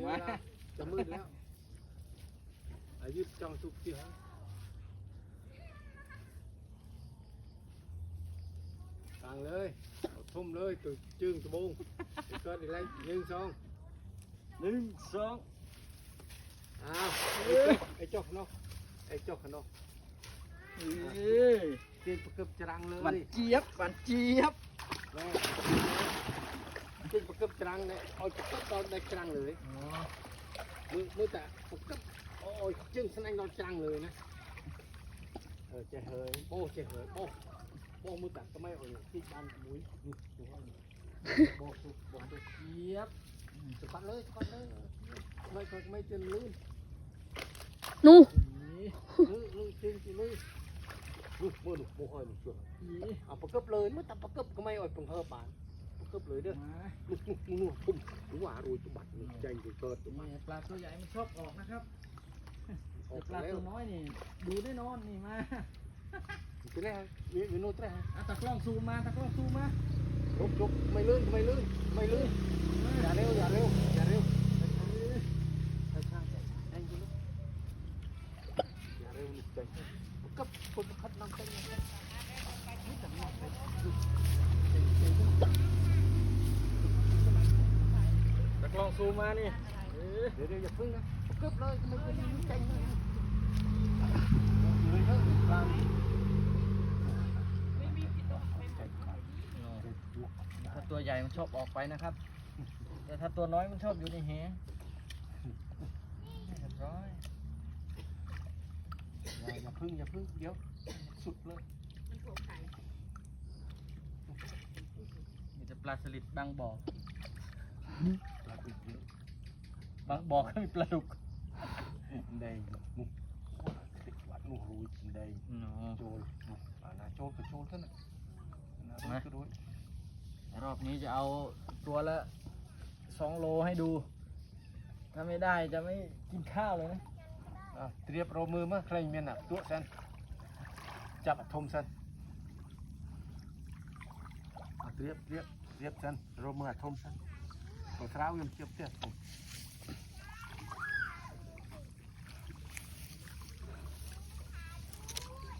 เวลาจะมืดแล้วอายุจังสุกที่ฮะกลางเลยเอาทุ่มเลยตัวจึงตัวบงไปเกิดอีกแล้วหนึ่งสองหนึ่งสองอ้าวไอ้เจอกขางนอกไอ้เจอกขางนอกเอ้ยเตียนประกบจรังเลยหวันเจี๊ยบหวันเจี๊ยบ แม่ เตียนประกบจรังเนี่ยเอาประกบตอนได้จรังเลยอ๋อมือมือแต่ประกบโอ้ยจึงสนั่งเราจรังเลยนะเออเจะเหยโอ้เจะเหยโอ้โอ้มือแต่ก็ไม่เอาอย่างที่บ้านมุ้ยนี่ดูว่านี่บอกสุกบอกสุกเจี๊ยบสะบัดเลยสะ บัดเลยไม่ไม่ไม่เตียนลื่นนู่นี่ลื่นลื่นเตียนสิลื่นลื่นมือหนุกโมหอยหนุกชัวนี่เอาประกบเลยมือแต่ประกบก็ไม่เอาตรงเธอปานประกบเลยเด้อมาลูกลูกลูกทุ่มหรือว่าโรยตุบัดนี่ใจอยู่เกิดตุบัดนี่ปลาตัวใหญ่มันชอบออกนะครับออแต่กปลาแล้วตัวน้อยนี่ดูแน่นอนนี่มาทีแรกมีมีโน้ตแรกอะตะกล้องซูมมาตะกล้องซูมมาลุกลุกไม่ลื่นไม่ลื่นไม่ลื่นอย่าเร็วอย่าเร็วอย่าเร็วไปข้างแองกิลูกอย่าเร็วลูกใจกับคนคัดน้ำใจนี่แต่ไม่ไปลูกใจใจ ตะกล้อง ซูมมานี่เอ้ยเดี๋ยวเดี๋ยวอย่าพึ่งนะกึบเลยไม่เป็นใจเลยเลยเถอะกลางถ้าตัวใหญ่มันชอบออกไปนะครับ แต่ถ้าตัวน้อยมันชอบอยู่ในแหเรียบร้อยอย่าพึ่งอย่าพึ่งเดี๋ยวสุดเลยมีแต่ปลาสลิดบางบ่อ ปลาติดเยอะบางบ่อก็มีปลาดุกแดงนุ่มติดหวานนุ่มรู้แดงเนาะโจลนุ่มอ่านาโจลก็โจลเท่านั้นนาโจลก็รู้รอบนี้จะเอาตัวละสองโลให้ดู ถ้าไม่ได้จะไม่กินข้าวเลยนะอะเตรียมโรมือมาใครเมียนอะ ตัวเซนจับอะทมเซนอะเตรียมเตรียมเตรียมเซนโรมืออะทมเซนตัวเท้าย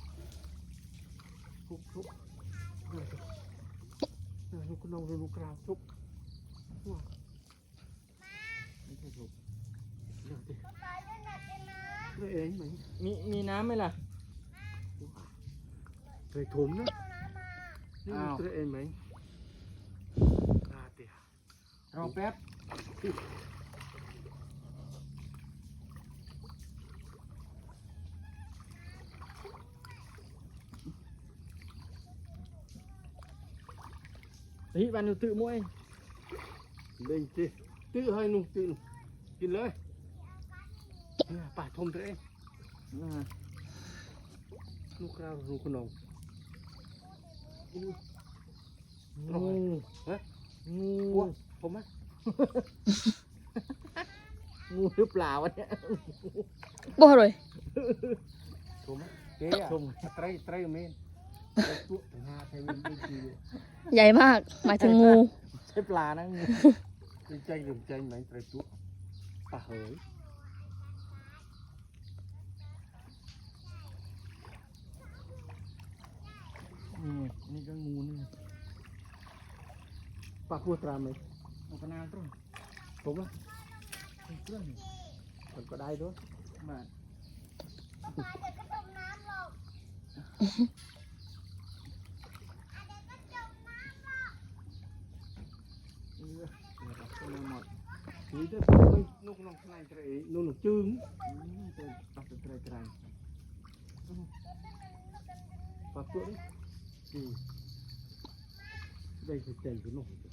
ังเทียบเทียบทุกทุกเดี๋ยวเดี๋ยวลูกน้องลูกกราวทุกว้าวไม่ใช่ทุกเดี๋ยวดิเรื่องเองไหมมีมีน้ำไหมล่ะเคยถมนะนี่อ้าวตัวเองไหมอาเตีย รอแป๊บเฮ้ยวันอยู่ตื่มวยเล่นจีตื้อให้นุ่งตื้อกินเลยเนี่ยป่าทมตัวเองอ่าลูกกราวลูกขนมงูเฮ้ยงูกลัวผมไหมงูหรือเปล่าวะเนี่ยบ่เลยผมไหมเจ๊อะชมไตรไตรเมนไตรตัวถึงห้าไทยมันเป็นจีใหญ่มาก หมายถึงงู ใช่ปลานะงูเป็นใจหรือใจไหมไตรตัวป่าเหยนี่นี่ก็งูนี่ป่าขัวตรามไหม เอากระนางตรงผมไหมเป็นเครื่องนี่มันก็ได้ด้วยมาเออเดี๋ยวเราเข้ามาหมดนี่เด้อไม่นุ่